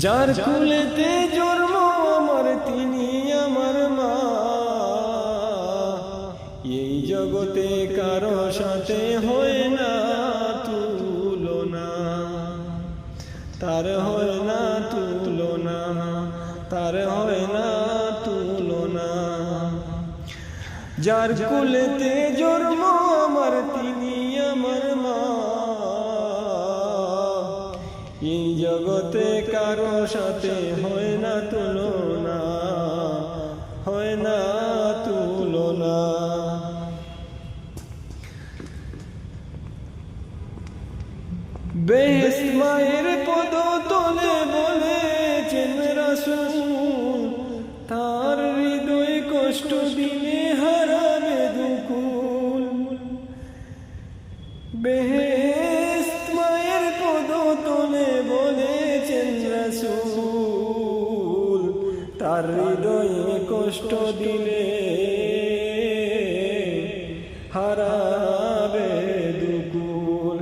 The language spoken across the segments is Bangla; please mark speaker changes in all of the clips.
Speaker 1: যার কুলেতে জন্ম আমার, তিনি আমার মা। এই জগতে কারও সাথে হয় না তুলনা। তার হয় না তুলনা, তার হয় না তুলনা। যার কুলেতে জন্ম আমার এই জগতে কারও সাথে হয় না তুলনা, হয় না তুলনা। বেশ মায়ের পদ তলে বলেছেন রাসূল তার হৃদয় কষ্ট দিলে হারাবে দুকুল। বেহেস্ত তার হৃদয়ে কষ্ট দিলে হারাবে দুকুল।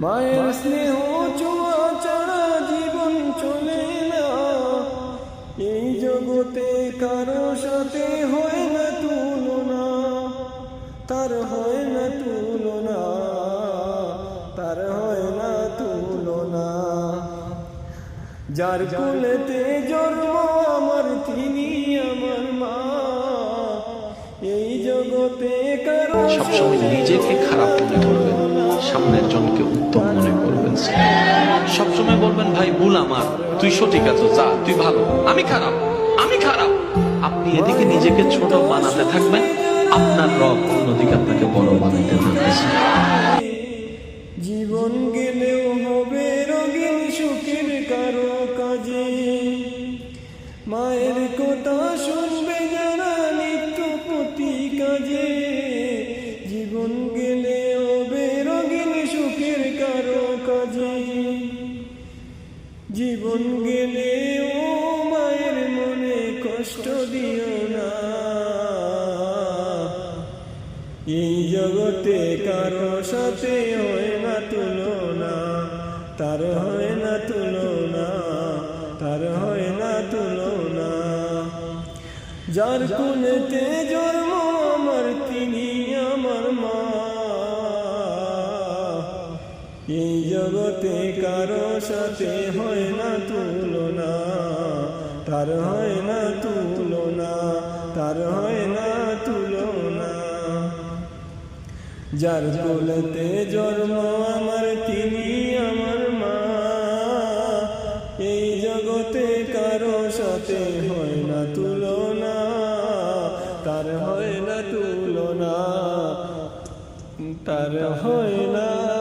Speaker 1: মায়ের স্নেহ চুয়া ছাড়া জীবন চলে না। এই জগতে কারও সাথে হয় না তুলনা। তার হয় না তুলনা। যার কুলেতে জন্ম আমার তিনি আমার মা। এই জগতে কারও
Speaker 2: সবসময় নিজেকে খারাপ মনে করবেন সামনের জনকে উত্তম মনে করবেন সবসময় বলবেন ভাই ভুল আমার তুই সঠিক আছো যা তুই ভালো। আমি খারাপ আমি খারাপ। আপনি এদিকে নিজেকে ছোট বানাতে থাকবেন আপনার রব অন্যদিকে আপনাকে বড়
Speaker 1: মায়ের কথা শুনবে যারা নিত্য প্রতি কাজে জীবন গেলে হবে রঙিন সুখের কারও কাজে। জীবন গেলে ও মায়ের মনে কষ্ট দিও না। এই জগতে কারও সাথে হয় যার কুলেতে জন্ম আমার, তিনি আমার মা। এই জগতে কারও সাথে হয় না তুলনা, তার হয় না তুলনা, তার হয় না তুলনা। যার কোলেতে জন্ম আমার, তিনি আমার মা। এই জগতে কারও সাথে হয় না তুলনা তার হয় না।